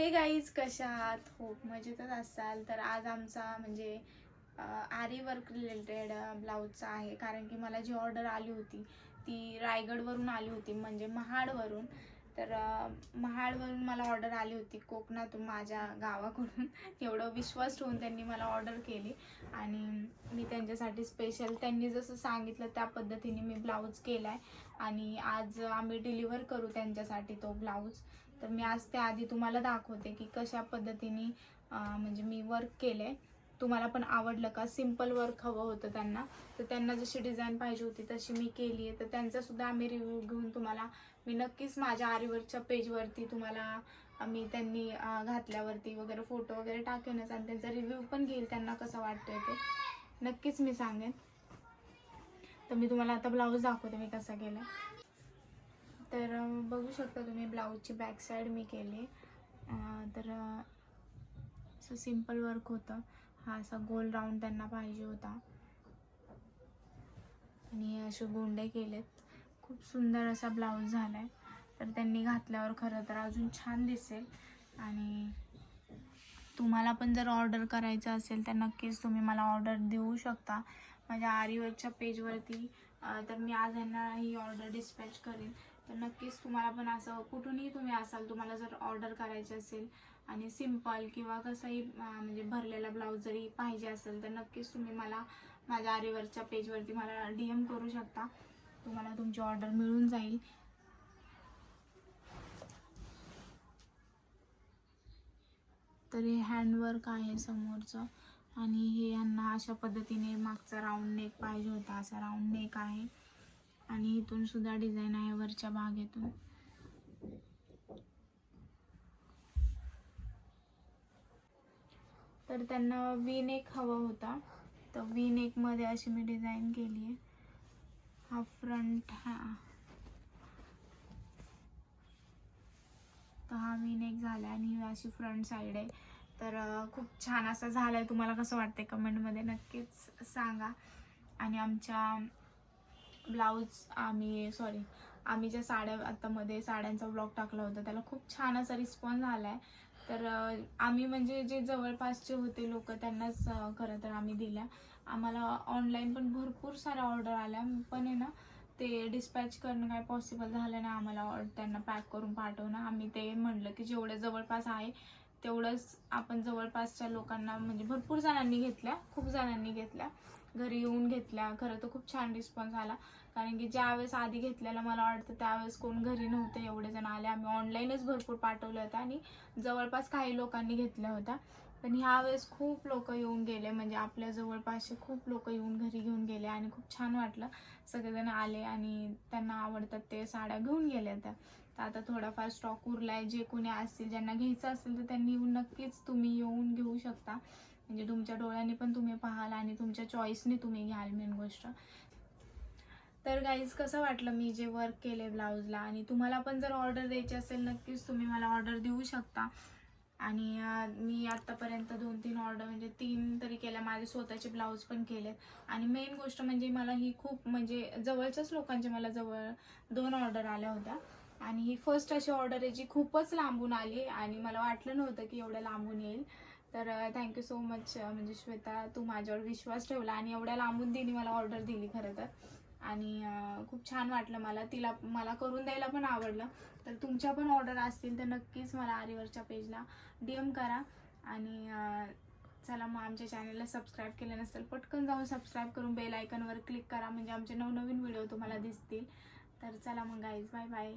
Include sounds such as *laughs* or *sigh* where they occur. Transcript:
हे गाईज कशा आहात? खूप मजेतच असाल. तर आज आमचा म्हणजे आरी वर्क रिलेटेड ब्लाऊजचा आहे. कारण की मला जी ऑर्डर आली होती ती रायगडवरून आली होती. म्हणजे महाडवरून. तर महाडवरून मला ऑर्डर आली होती कोकणातून माझ्या गावाकडून. *laughs* एवढं विश्वास ठेवून त्यांनी मला ऑर्डर केली. आणि मी त्यांच्यासाठी स्पेशल त्यांनी जसं सांगितलं त्या पद्धतीने मी ब्लाऊज केला आहे आणि आज आम्ही डिलिव्हर करू त्यांच्यासाठी तो ब्लाऊज. तर मी आज त्याआधी तुम्हाला दाखवते की कशा पद्धतीने म्हणजे मी वर्क केलं आहे तुम्हाला पण आवडलं का? सिंपल वर्क हवं होतं त्यांना. तर त्यांना जशी डिझाईन पाहिजे होती तशी मी केली आहे. तर त्यांचासुद्धा आम्ही रिव्ह्यू घेऊन तुम्हाला मी नक्कीच माझ्या आरीवरच्या पेजवरती तुम्हाला मी त्यांनी घातल्यावरती वगैरे फोटो वगैरे टाकेनच आणि त्यांचा रिव्ह्यू पण घेईल त्यांना कसं वाटतंय ते. नक्कीच मी सांगेन. तर मी तुम्हाला आता ब्लाऊज दाखवते मी कसा केला तर बघू शकता तुम्ही ब्लाऊजची बॅक साईड मी केली. तर असं सिंपल वर्क होतं. हा असा गोल राऊंड त्यांना पाहिजे होता. आणि असे गोंडे केलेत. खूप सुंदर असा ब्लाऊज झाला आहे तर त्यांनी घातल्यावर खरं तर अजून छान दिसेल. आणि तुम्हाला पण जर ऑर्डर करायचं असेल तर नक्कीच तुम्ही मला ऑर्डर देऊ शकता. माझ्या आरीवरच्या पेजवरती तर मी आज यांना ही ऑर्डर डिस्पॅच करेन. तर नक्कीच तुम्हाला पण असं कुठूनही तुम्ही असाल तुम्हाला जर ऑर्डर करायची असेल आणि सिंपल किंवा कसंही म्हणजे भरलेला ब्लाऊज जरी पाहिजे असेल तर नक्कीच तुम्ही मला माझ्या आरेवरच्या पेजवरती मला डी एम करू शकता. तुम्हाला तुमची ऑर्डर मिळून जाईल. तर हे हँडवर्क आहे समोरचं. आणि हे यांना अशा पद्धतीने मागचा राऊंड नेक पाहिजे होता. असा राऊंड नेक आहे. आणि इथून सुद्धा डिझाईन आहे वरच्या भागेतून. तर त्यांना वी नेक हवा होता. तर वी नेकमध्ये अशी मी डिझाईन केली आहे. हा फ्रंट हा. तर हा वी नेक झाला आणि ही अशी फ्रंट साईड आहे. तर खूप छान असं झालं आहे तुम्हाला कसं वाटतंय कमेंटमध्ये नक्कीच सांगा. आणि आमच्या ब्लाऊज आम्ही सॉरी आम्ही ज्या साड्या आता मध्ये साड्यांचा ब्लॉग टाकला होता त्याला खूप छान असा रिस्पॉन्स झाला आहे तर आम्ही म्हणजे जे जवळपासचे होते लोक त्यांनाच खरं तर आम्ही दिल्या. आम्हाला ऑनलाईन पण भरपूर साऱ्या ऑर्डर आल्या पण आहे ना ते डिस्पॅच करणं काय पॉसिबल झालं नाही आम्हाला. त्यांना पॅक करून पाठवणं. आम्ही ते म्हणलं की जेवढे जवळपास आहे तेवढंच आपण जवळपासच्या लोकांना म्हणजे भरपूर जणांनी घेतल्या खूप जणांनी घेतल्या. घरी येऊन घेतल्या. खरं तर खूप छान रिस्पॉन्स आला. कारण की ज्यावेळेस आधी घेतलेला मला वाटतं त्यावेळेस कोण घरी नव्हते एवढे जण आले. आम्ही ऑनलाईनच भरपूर पाठवलं होतं आणि जवळपास काही लोकांनी घेतल्या होत्या. पण ह्या वेळेस खूप लोक येऊन गेले. म्हणजे आपल्या जवळपासचे खूप लोक येऊन घरी घेऊन गेले आणि खूप छान वाटलं. सगळेजण आले आणि त्यांना आवडतात ते साड्या घेऊन गेल्या त्या. तर आता थोडाफार स्टॉक उरला आहे जे कोणी असतील ज्यांना घ्यायचं असेल तर त्यांनी येऊन नक्कीच तुम्ही येऊन घेऊ शकता. म्हणजे तुमच्या डोळ्यांनी पण तुम्ही पाहाल आणि तुमच्या चॉईसने तुम्ही घ्याल मेन गोष्ट. तर गाईज कसं वाटलं मी जे वर्क केले ब्लाऊजला आणि तुम्हाला पण जर ऑर्डर द्यायची असेल नक्कीच तुम्ही मला ऑर्डर देऊ शकता. आणि मी आत्तापर्यंत दोन तीन ऑर्डर म्हणजे तीन तरी केल्या. माझे स्वतःचे ब्लाऊज पण केलेत. आणि मेन गोष्ट म्हणजे मला ही खूप म्हणजे जवळच्याच लोकांचे मला जवळ दोन ऑर्डर आल्या होत्या. आणि ही फर्स्ट अशी ऑर्डर आहे जी खूपच लांबून आली आणि मला वाटलं नव्हतं की एवढ्या लांबून येईल. तर थँक्यू सो मच म्हणजे श्वेता तू माझ्यावर विश्वास ठेवला आणि एवढ्या लांबून तिने मला ऑर्डर दिली खरं तर. आणि खूप छान वाटलं मला. तिला मला करून द्यायला पण आवडलं. तर तुमच्या पण ऑर्डर असतील तर नक्कीच मला आरीवरच्या पेजला डी एम करा. आणि चला मग आमच्या चॅनलला सबस्क्राईब केलं नसेल पटकन जाऊन सबस्क्राईब करून बेल आयकनवर क्लिक करा. म्हणजे आमचे नवनवीन व्हिडिओ तुम्हाला दिसतील. तर चला मग गाईज बाय बाय